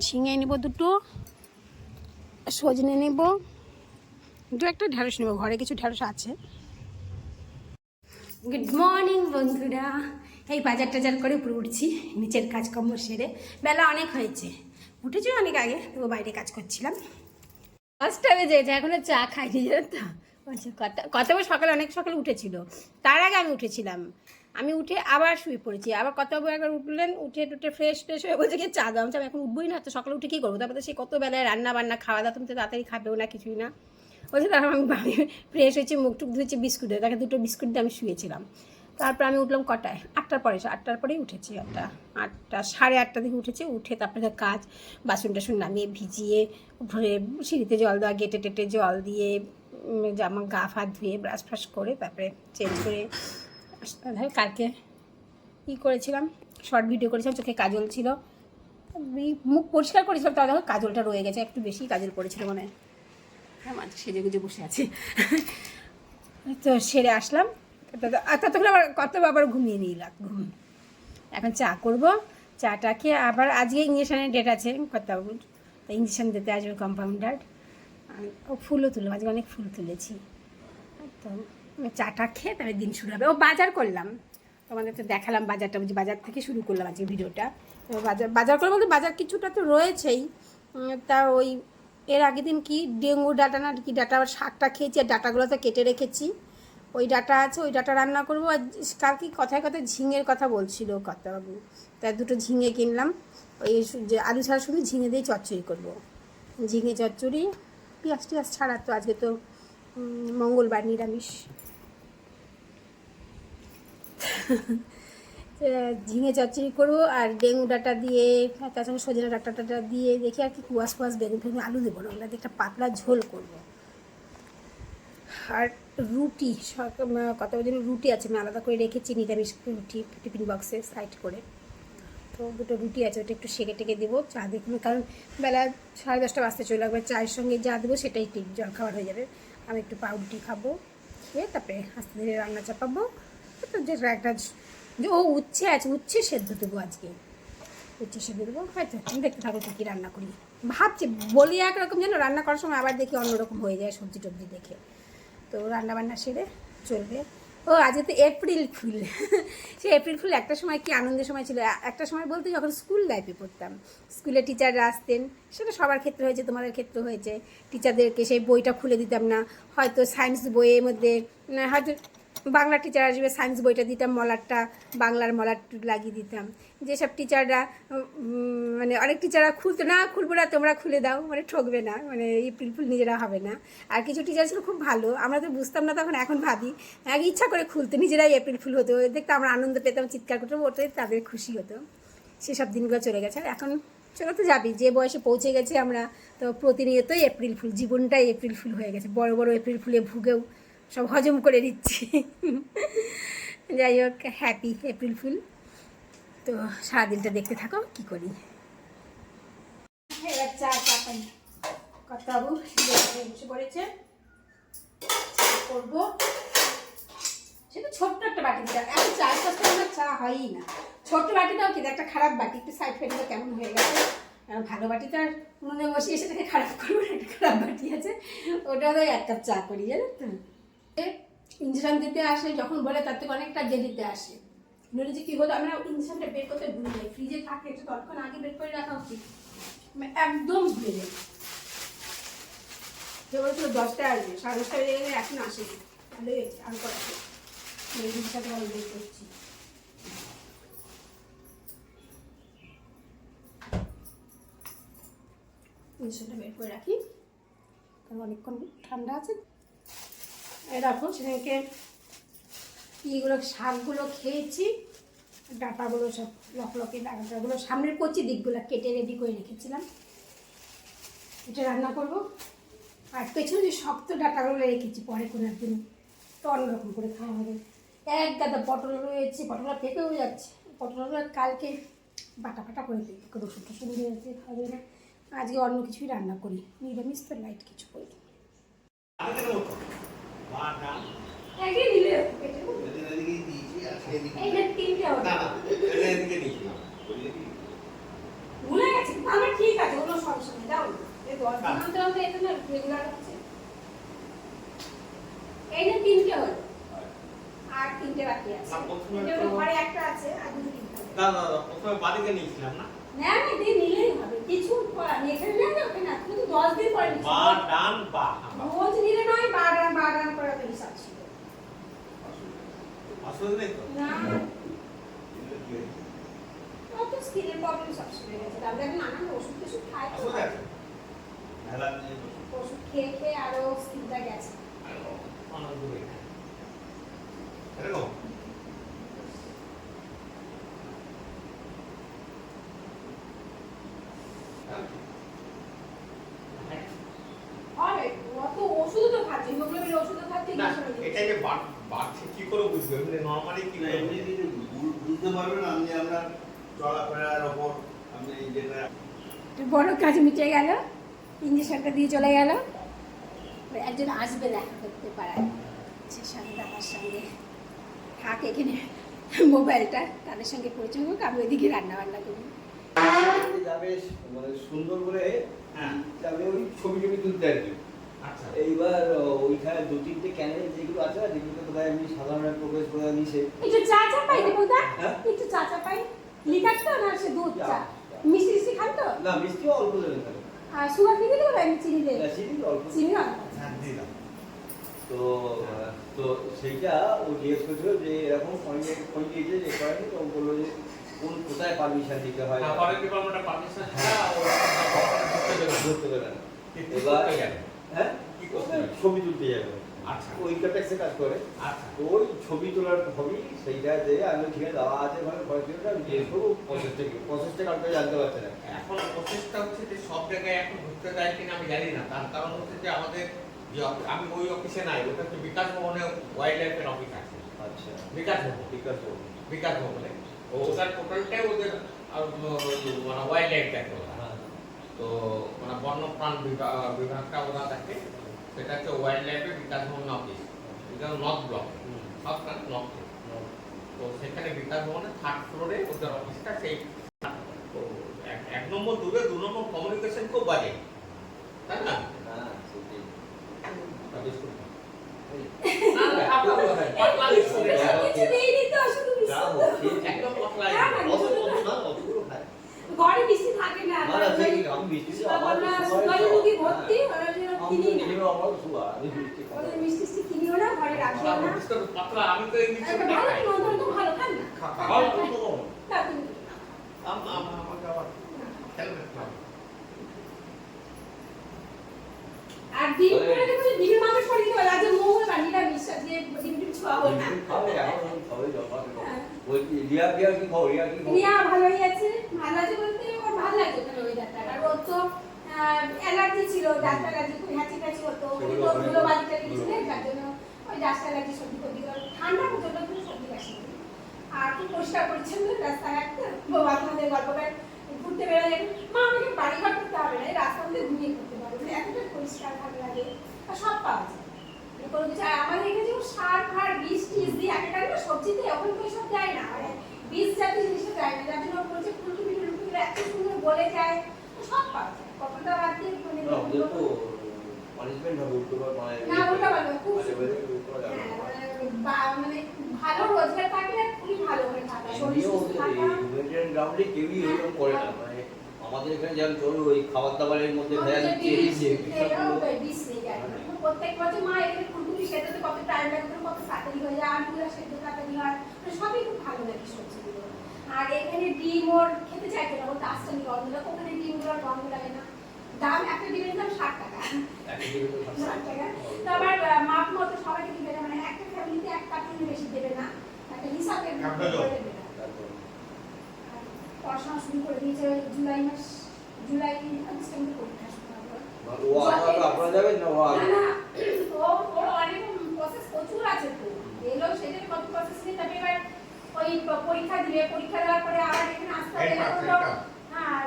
ঝিঙে নেব দুটো, সজনে নেব, দু একটা ঢ্যাঁড়স নেব, ঘরে কিছু ঢ্যাঁড়স আছে। গুড মর্নিং বন্ধুরা। এই বাজার টাজার করে উপরে উঠছি, নিচের কাজকর্ম সেরে। বেলা অনেক হয়েছে। উঠেছি অনেক আগে তো বাইরে কাজ করছিলাম। পাঁচটা বেজে গেছে এখনও চা খাইনি, জানো তো? কথা কতবার সকালে অনেক সকালে উঠেছিল। তার আগে আমি উঠেছিলাম। আমি উঠে আবার শুয়ে পড়েছি। আবার কতবার একবার উঠলেন, উঠে টুটে ফ্রেশ ট্রেশ হয়ে বলছে কি, চা দাও। আমি এখন উঠবোই না। তো সকালে উঠে কী করব? তারপরে সে কত বেলায় রান্না বান্না খাওয়া দাওয়া তুমি তো তাড়াতাড়ি খাবেও না, কিছুই না। বলছে, তারপর আমি ফ্রেশ হয়েছি, মুখ টুক ধুয়েছি, বিস্কুটে তাকে দুটো বিস্কুট দিয়ে আমি শুয়েছিলাম। তারপর আমি উঠলাম কটায়? আটটার পরে, আটটার পরেই উঠেছি আটটা আটটা, সাড়ে আটটা দিকে উঠেছি। উঠে তারপরে কাজ বাসন টাসন নামিয়ে, ভিজিয়ে ভরে সিঁড়িতে জল দেওয়া গেটে টেটে জল দিয়ে জামা গা ফাত ধুয়ে ব্রাশ ফ্রাশ করে, তারপরে চেঞ্জ করে কালকে কী করেছিলাম শর্ট ভিডিও করেছিলাম, চোখে কাজল ছিল। মুখ পরিষ্কার করেছিলাম তাও দেখো কাজলটা রয়ে গেছে, একটু বেশি কাজল পড়েছিল মনে হয়। হ্যাঁ মাঝে সেজে গুজে বসে আছি। তো সেরে আসলাম। ততক্ষণ আবার কত আবার ঘুমিয়ে নিলাম ঘুম। এখন চা করব, চাটা খেয়ে আবার আজকে ইঞ্জেকশনের ডেট আছে কর্তাবাবুর তো ইঞ্জেকশন দিতে আসবে কম্পাউন্ডার ও ফুলও তুললাম আজকে অনেক ফুল তুলেছি। তো চাটা খেয়ে তাহলে দিন শুরু হবে। ও বাজার করলাম। তোমাদের তো দেখালাম বাজারটা বুঝি বাজার থেকে শুরু করলাম আজকে ভিডিওটা। তো বাজার বাজার করে বলতে বাজার কিছুটা তো রয়েছেই। তা ওই এর আগের দিন কি ডেঙ্গু ডাটা না কি ডাটা শাকটা খেয়েছি আর ডাটাগুলো তো কেটে রেখেছি। ওই ডাটা আছে, ওই ডাটা রান্না করব। আর কাল কি কথায় কথায় ঝিঙের কথা বলছিল কর্তাবাবু। তাই দুটো ঝিঙে কিনলাম। ওই যে আলু ছাড়া শুধু ঝিঙে দিয়ে চচ্চড়ি করব। ঝিঙে চচ্চড়ি, পেঁয়াজ টিয়াজ ছাড়া তো আজকে তো মঙ্গলবার নিরামিষ। ঝিঙে চচ্চড়ি করব আর ডেঙ্গু ডাটা দিয়ে তার সঙ্গে সজনে ডাটা টাটা দিয়ে দেখি আর কি কুয়াশ কুয়াশ বেগুন ফেগুন আলু দেবো না ওগুলো একটা পাতলা ঝোল করব। আর রুটি কত দিন রুটি আছে, আমি আলাদা করে রেখেছি, নিরামিষ রুটি, টিফিন বক্সে সাইড করে। তো দুটো রুটি আছে, ওটা একটু সেকে টেকে দেবো, চা দেখুন কারণ বেলা সাড়ে দশটা বাজতে চলে লাগবে চায়ের সঙ্গে যা দেবো সেটাই ঠিক জল খাবার হয়ে যাবে। আমি একটু পাউরুটি খাব, খেয়ে তারপরে আস্তে ধীরে রান্না চাপাবো। একটা যে ও উচ্ছে আছে, উচ্ছে সেদ্ধ দেবো আজকে। উচ্ছে সেদ্ধ দেবো হয়তো আমি দেখতে থাকো কী রান্না করি। ভাবছি, বলি একরকম যেন রান্না করার সময় আবার দেখি অন্যরকম হয়ে যায় সবজি টবজি দেখে। তো রান্না বান্না সেরে চলবে। ও আজকে তো এপ্রিল ফুল। সে এপ্রিল ফুল একটা সময় কি আনন্দের সময় ছিল। একটা সময় বলতে যখন স্কুল লাইফে পড়তাম, স্কুলে টিচাররা আসতেন, সেটা সবার ক্ষেত্রে হয়েছে, তোমাদের ক্ষেত্রে হয়েছে। টিচারদেরকে সেই বইটা খুলে দিতাম না। হয়তো সায়েন্স বইয়ের মধ্যে হয়তো বাংলা টিচার আসবে সায়েন্স বইটা দিতাম মলারটা বাংলার মলার লাগিয়ে দিতাম। যেসব টিচাররা মানে অনেক টিচাররা খুলতো, না, খুলবো না, তোমরা খুলে দাও। মানে ঠকবে না মানে এপ্রিল ফুল নিজেরা হবে না। আর কিছু টিচার ছিল খুব ভালো, আমরা তো বুঝতাম না তখন, এখন ভাবি আগে ইচ্ছা করে খুলতো, নিজেরাই এপ্রিল ফুল হতো। দেখতে আমরা আনন্দ পেতাম, চিৎকার করতাম ওটাই তাদের খুশি হতো। সেসব দিনগুলো চলে গেছে। আর এখন চলে তো যাবি, যে বয়সে পৌঁছে গেছে আমরা, তো প্রতিনিয়তই এপ্রিল ফুল জীবনটাই এপ্রিল ফুল হয়ে গেছে। বড় বড় এপ্রিল ফুলে ভুগেও সব হজম করে দিচ্ছি। যাই হোক হ্যাপি এপ্রিল ফুল তো সারাদিনটা দেখতে থাকো, কি করি। এবার চা করব। ছোট্ট একটা বাটি এখন চা হয়ই না। ছোট্ট কিন্তু একটা খারাপ বাটি। একটু সাইড ফেটে কেমন হয়ে গেছে? আর ভালো বাটিটা মনে বসিয়ে সেটাকে খারাপ করব একটা খারাপ বাটি আছে। ওটা তো এক কাপ চা করি, জানো তো? ইঞ্জেকশন দিতে আসে, যখন বলে তার থেকে অনেকটা দেরিতে আসে। যে কী হতো আমরা ইঞ্জেকশনটা বের করতে ভুলে যাই। ফ্রিজে থাকে, একটু ততক্ষণ আগে বের করে রাখা উচিত। আমি একদম ভুলে যাই। যে বলছিল দশটায় আসবে, সাড়ে দশটা বেজে গেলে এখন ভালোই হয়েছে আর করা মেডিসিনটা ভালো বের করছি। ইঞ্জেকশনটা বের করে রাখি। কারণ অনেকক্ষণ ঠান্ডা আছে। রাখো সেদিনকে ইগুলো শাকগুলো খেয়েছি, ডাটাগুলো সব লকলকে ডাটাগুলো, সামনের কচি দিকগুলো কেটে রেডি করে রেখেছিলাম। এটা রান্না করব। আর পেছনে যে শক্ত ডাটাগুলো রেখেছি, পরে কোনো একদিন তো অন্যরকম করে খাওয়া হবে। এক গাদা পটল রয়েছে, পটলটা পেকেও যাচ্ছে। পটলগুলো কালকে বাটা ফাটা করে দিই রসুন টসুন দিয়ে দিয়ে খাবে না। আজকে অন্য কিছুই রান্না করি, নিরামিষ তো লাইট কিছু করি। এই যে তিনটে হবে ভুলে গেছি। আমার ঠিক আছে আমতে আমতে এটা রেগুলার হচ্ছে। এই যে তিনটে হলো আর তিনটে বাকি আছে। ঘরে একটা আছে আর দুটো তিনটে না না না, প্রথমে বাড়িতে নিয়েছিলাম না? দিয়ে নিলেই হবে। কিছু এখানে না ওখানে না তুমি তো দশ দিন পরে নিচ্ছ। বা ডান বা। রোজ নিলে নয় বারবার বারবার করে তো ছিল। আসলে নেই তো? না। অত স্কিনের প্রবলেম সব শুরু হয়ে গেছে। তারপরে এখন নানান ওষুধ টষুধ খাই তো। ওষুধ। খেয়ে খেয়ে আরও স্কিনটা গেছে। আর অনেক দূরে এরকম হবে অত ওষুধ তো খাচ্ছে হিমোগ্লোবিন ওষুধও খাচ্ছে না কিছু এটা যে বাড়- বাড়ছে কি করে বুঝবে এমনি নর্মালি কি না, করে এমনি যদি বুঝতে পারবেন আপনি আপনার চলাফেরার ওপর আপনি যেটা বড় কাজ মিটে গেল ইঞ্জেকশনটা দিয়ে চলে গেল। একজন আসবে দেখা করতে পারায়। সে সঙ্গে আমার সঙ্গে থাক এখানে মোবাইলটা তাদের সঙ্গে পরিচয় হোক আমি ওইদিকে রান্না বান্না করি যাবে মানে সুন্দর করে হ্যাঁ। যাবে ওই ছবি টবি তুলতে আর কি এইবার ওইখানে দু তিনটে ক্যানেল যেগুলো আছে না যেগুলো কোথায় এমনি সাধারণ প্রবেশ করে নিষে একটু চা চা পাই দেবো দা হ্যাঁ? একটু চা চা পাই লিকার তো না সে দুধ চা। মিষ্টি মিষ্টি খান তো না মিষ্টি অল্প দেবেন আর সুগার ফ্রি দেবো না চিনি দেবো না, চিনি অল্প চিনি না হ্যাঁ দিলাম তো তো সেইটা ও জিজ্ঞেস করছিল যে এরকম ফোন ফোন দিয়েছে যে করেনি তো ও বলল যে কোন কোথায় পারমিশন দিতে হয় হ্যাঁ পরের ডিপার্টমেন্টে পারমিশন ছাড়া ও করতে দেবে না। না কি এবার? হ্যাঁ? ছবি তুলতে যাবে। আচ্ছা। ওই ক্যাপেক্সে কাজ করে। আচ্ছা। ওই ছবি তোলার হবি সেইটা যে আমি ঠিক আছে দেওয়া আছে ওখানে কয়েকজনটা আমি জিজ্ঞেস করব। প্রসেসটা কি প্রসেসটা কাউকে জানতে পারছে না। এখন প্রসেসটা হচ্ছে যে সব জায়গায় এখন ঢুকতে দেয় কিনা আমি জানি না। তার কারণ হচ্ছে যে আমাদের যে আমি ওই অফিসে নাই ওটা হচ্ছে বিকাশ ভবনে ওয়াইল্ড লাইফের অফিস আছে। আচ্ছা। বিকাশ ভবন। ঠিক আছে বিকাশ ভবনে। ও ওটার টোটালটাই ওদের মানে ওয়াইল্ড লাইফ দেখে তো মানে বন্যপ্রাণ বিভা- বিভাগটা ওরা দেখে সেটা হচ্ছে ওয়াইল্ড লাইফের বিকাশ ভবন অফিস এটা নর্থ ব্লক হুম। নর্থ তো সেখানে বিকাশ ভবনে থার্ড ফ্লোরে ওদের অফিসটা সেই তো এক- নম্বর দূরে দু নম্বর কমিউনিকেশন খুব বাজে তাই না হ্যাঁ একদম পাতলা না, না, লিখুন। অত অত না অতগুলো খায় ঘরে মিষ্টি থাকে না না, না। রুগী ভর্তি হ্যাঁ। ওরা আমি কিনি না ওদের মিষ্টি মিষ্টি কিনিও না ঘরে রাখিও না আমি তো আচ্ছা, ভালো তো ভালো খান না। আর ডিম করে দেখো যে ডিমের মাংস করে দিতে পারে আজ মঙ্গলবার নিরামিষ আজকে ডিম ডিম ছোঁয়াবো না খাবে, এখন আমি খাবে জমা। হ্যাঁ। রিয়া রিয়া কি খাও রিয়া কি খাও রিয়া ভালোই আছে। ভালো আছে বলতে ওর ভালো লাগে ওখানে ওয়েদারটা আর ওর তো অ্যালার্জি ছিল ডাক্তার অ্যালার্জি খুব হ্যাচি কাছি হতো ওই সেগুলো তো ওখানে ধুলো বাজি করে। গিয়েছিলেন তার জন্য ওই ডাক্তার অ্যালার্জি সর্দি ফর্দি ঠান্ডা পর্যন্ত কিন্তু সর্দি কাশি আর খুব পরিষ্কার পরিচ্ছন্ন রাস্তাঘাটটা বাচ্চাদের গল্প করে ঘুরতে মা আমাকে বাড়ি ঘর করতে হবে না রাস্তার মধ্যে ঘুমিয়ে করতে পারবে মানে এতটা পরিষ্কার ভালো লাগে। আর সব পাওয়া যায়। কোনো কিছু আর আমাদের এখানে যেমন সার ফার বীজ টিজ দিয়ে একটা সবজিতে ওখানে তো সব যায় না। মানে বীজ জাতীয় জিনিসটা যায় না যার জন্য বলছে ফুলকপি টুলকপি এত সুন্দর গলে যায়। সব পাওয়া যায় কতটা বাদ দিয়ে মানে না, ওদের তো পানিশমেন্ট হবে উল্টো মানে না, ওটা ভালো, খুব হ্যাঁ। মানে রোজগার থাকলে খুবই ভালো হয়ে থাকা শরীর সুস্থ থাকা। কেউই এরকম করে না মানে আমাদের এখানে যেমন চলো ওই খাবার দাবারের মধ্যে ভেজাল দিচ্ছে নিয়ে যায়। প্রত্যেক বছর মা এখানে ফুলকপি সেটাতে কত টাইম লাগে কত তাড়াতাড়ি হয়ে যায় আলুগুলো সেদ্ধ তাড়াতাড়ি হয় মানে সবই খুব ভালো লাগে সবজিগুলো। আর এখানে ডিম ওর খেতে চাইতো না ও দাসটা নিয়ে গন্ধ লাগে ওখানে ডিমগুলোর গন্ধ লাগে না। দাম একটা ডিমের দাম ষাট টাকা। তো ষাট টাকা। তো আবার মাপ মতো সবাইকে দিবে না মানে একটা ফ্যামিলিতে এক কার্টুন বেশি দেবে না একটা হিসাবে এক ডজন। করে দেবে না তারপর আর পড়াশোনা শুরু করে দিয়েছে জুলাই মাস জুলাই আগস্টের মধ্যে পরীক্ষা শুরু হবে ও আপনারা আপনারা যাবেন না ও না ও ওর অনেক প্রসেস প্রচুর আছে তো। এলো সেটার কত প্রসেস নিয়ে তবে এবার ওই পরীক্ষা দিবে। পরীক্ষা দেওয়ার পরে আবার এখানে আসতে হবে এখন। হ্যাঁ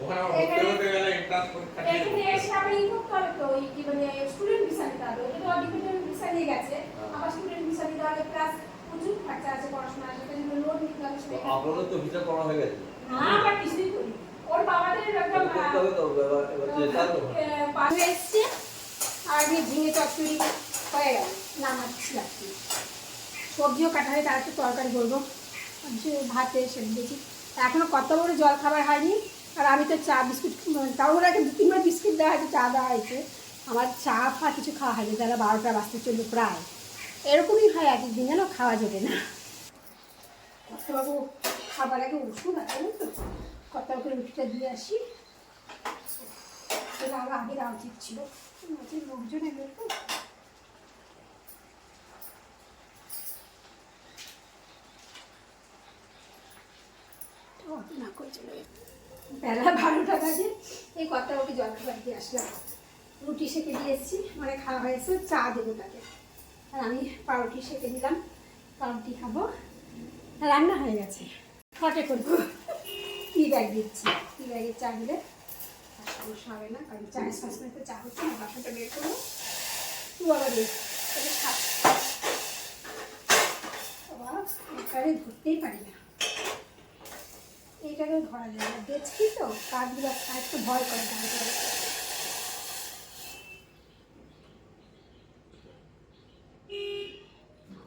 ওখানে গেলে পরীক্ষা এসে আবার ই করতে হবে তো ওই কি মানে স্টুডেন্ট ভিসা নিতে হবে। ওটা তো ডিপেন্ডেন্ট ভিসা নিয়ে গেছে হ্যাঁ। আবার স্টুডেন্ট ভিসা নিতে হবে প্লাস প্রচুর হবে তো ভিসা করা হয়ে গেছে। না আবার কিছুই করি ওর বাবাদের একদম করতে তো এবার এবার তো পাশে এসছে আর আমি ঝিঙে চচ্চড়ি হয়ে গেল নামাচ্ছি আর কি সবজিও কাটা হয় তার একটু তরকারি করব। ভাতে এখনও কত বড় জল খাবার হয়নি আর আমি তো চা বিস্কুট তাও ওরা দু তিনবার বিস্কুট দেওয়া হয়েছে চা দেওয়া হয়েছে। আমার চা ফা কিছু খাওয়া হয়নি তারা বারোটা বাজতে চলবে প্রায়। এরকমই হয় এক একদিন যেন খাওয়া যাবে না। কর্তাবাবু খাবার আগে ওষুধ আছে তো? কর্তাবাবুকে রুটিটা দিয়ে আসি। সেটা আরও আগে দেওয়া ছিল। লোকজন অত না করে চলে। বেলা বারোটা বাজে। এই কথা ওকে জল খাবার দিয়ে আসলাম। রুটি সেঁকে দিয়ে এসেছি। মানে খাওয়া হয়েছে চা দেবো তাকে। আর আমি পাউরুটি সেঁকে দিলাম। পাউরুটি খাব? রান্না হয়ে গেছে। ফটে করব টি ব্যাগ দিচ্ছি? টি ব্যাগের চা দিলে? হবে না, কারণ চায়ের সবসময় তো চা হচ্ছে না বাসনটা বের করব। তু আবার বের এখানে ধরতেই পারি না। এইটাকে ধরা যায় না। দেখছি তো কাঠগুলো খায় একটু ভয় করে দাঁড়িয়ে করে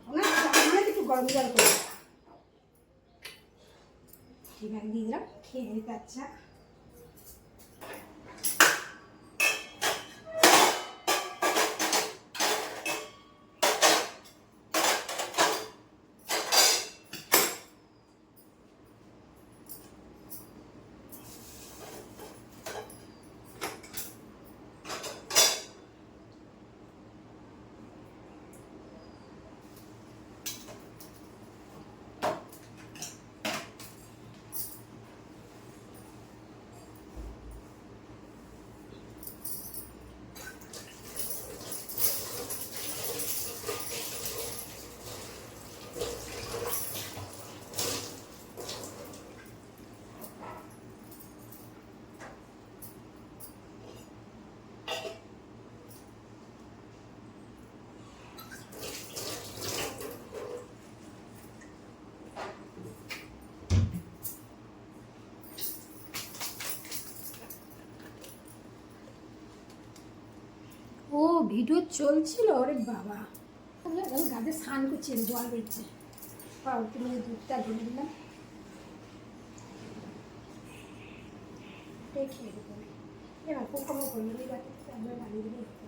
ওনার চামড়া একটু গরম জল করে ঠিক আছে দিয়ে দিলাম খেয়ে নিতে আচ্ছা ও ভিডিও চলছিল, ওরে বাবা। গাছে স্নান করছে জল বেরছে পাউরুটি মানে দুধটা ঢেলে দিলাম। দেখে এবার পোকা মোকা করব এই গাছে দিলে হতো।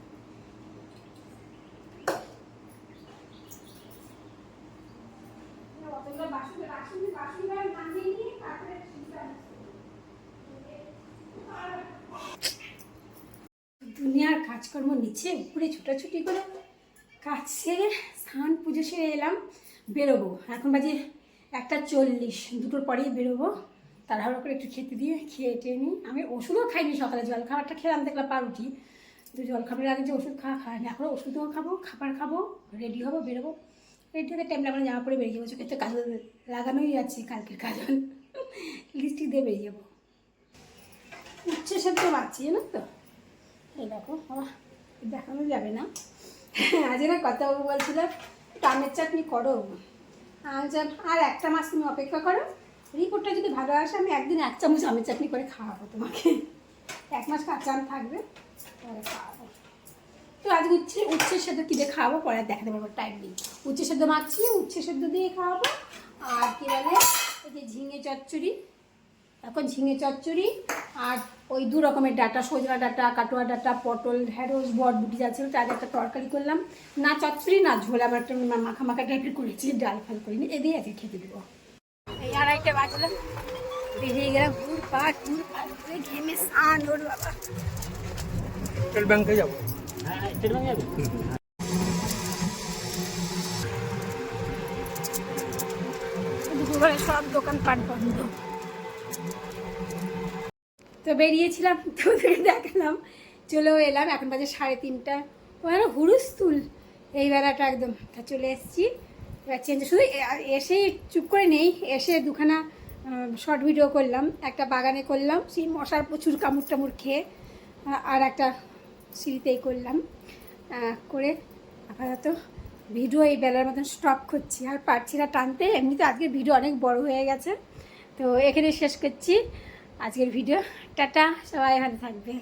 না, অতগুলো বাসন বাসন বাসন নামিয়ে নিয়ে তারপরে শীতটা দুনিয়ার কাজকর্ম নিচে উপরে ছুটাছুটি করে কাজ সেরে স্নান পুজো সেরে এলাম, বেরোবো। এখন বাজে একটা চল্লিশ, দুটোর পরেই বেরোবো। তাড়াহুড়ো করে একটু খেতে দিয়ে খেয়ে টেয়ে নিই। আমি ওষুধও খাইনি সকালে, জল খাবারটা খেলাম, দেখলাম পাউরুটি। তো জল খাবারের আগে যে ওষুধ খাওয়া খায়নি, এখন ওষুধও খাব, খাবার খাব রেডি হব, বেরোবো। রেডি হতে টাইম লাগবে না জামা পরে বেরিয়ে যাব, চোখে তো কাজল লাগানোই আছে কালকের কাজল। লিপস্টিক দিয়ে বেরিয়ে যাব। উচ্ছে সেদ্ধ পাচ্ছি জানো তো? এই দেখো দেখানো যাবে না। আজ না কথা বলছিল আমের চাটনি করো। আজ আর একটা মাস তুমি অপেক্ষা করো। রিপোর্টটা যদি ভালো আসে, আমি একদিন এক চামচ আমের চাটনি করে খাওয়াবো তোমাকে। এক মাস কাঁচা আম থাকবে, পরে খাওয়াবো। তো আজ উচ্ছে উচ্ছে সেদ্ধ কী দিয়ে খাওয়াবো, পরে দেখাতে পারব টাইম নেই। উচ্ছে সেদ্ধ মাখছি, উচ্ছে সেদ্ধ দিয়ে খাওয়াবো। আর কী বলে, এই যে ঝিঙে চচ্চড়ি এখন ঝিঙে চচ্চড়ি আর ওই দু রকমের ডাটা সজনা ডাটা কাটোয়া ডাটা পটল ঢ্যাঁড়স বটবুটি যাচ্ছিল তার একটা তরকারি করলাম। না চচ্চড়ি না ঝোল আমার একটা মাখা মাখা টাইপের করেছি ডাল ফাল করিনি এদিকে আছে খেতে দেবো। এই আড়াইটা বাজলো বেরিয়ে গেলাম ঘুর পাট ঘুর পাট করে ঘেমে স্নান ওর বাবা। স্টেট ব্যাংকে যাব? দুপুরবেলা সব দোকানপাট বন্ধ। তো বেরিয়েছিলাম তোদের দেখালাম। চলেও এলাম, এখন বাজে সাড়ে তিনটা। ওখানে হুরুস্তুল এই বেলাটা একদম। তা চলে এসেছি। এবার চেঞ্জ শুধু এসে চুপ করে নেই, এসে দুখানা শর্ট ভিডিও করলাম, একটা বাগানে করলাম, সেই মশার প্রচুর কামড় টামুড় খেয়ে আর একটা সিঁড়িতেই করলাম। করে আপাতত ভিডিও এই বেলার মতন স্টপ করছি। আর পারছি না টানতে, এমনিতে আজকে ভিডিও অনেক বড় হয়ে গেছে। তো এখানে শেষ করছি। আজকের ভিডিও টাটা সবাই ভালো থাকবে।